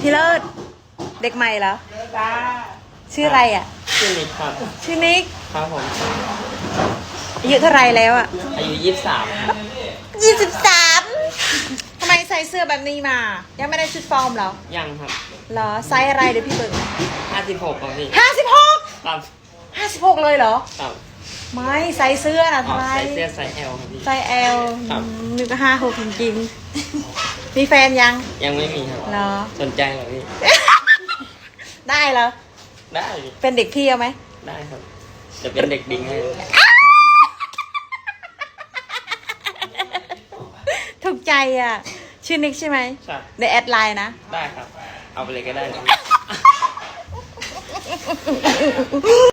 พี่เลิศเด็กใหม่เหรอจ้าชื่ออะไรอะ ชื่อนิกครับชื่อนิกครับผมอายุเท่าไรแล้วอะอายุยี่สิบสามครับยี่สิบสามทำไมใส่เสื้อแบบนี้มา ยังไม่ได้ชุดฟอร์มเหรอยังครับเหรอไซส์อะไรเดี๋ยวพี่เบิกห้าสิบหกครับพี่ห้าสิบหกครับห้าสิบหกเลยเหรอครับไม่ใส่เสื้อนะอทำอกไมใส่เสื้อไซส์ L ครับพี่ไซส์เอลครับนึกว่าห้าหกจริงๆ มีแฟนยังยังไม่มีครับ เหรอ สนใจเหรอพี่ ได้เหรอ ได้พี่เป็นเด็กพี่เอาไหม ได้ครับ จะเป็นเด็กดิ้งให้ ถูกใจอะ ชื่อนิกใช่ไหมครับในแอดไลน์นะ ได้ครับ เอาไปเลยก็ได้ครับ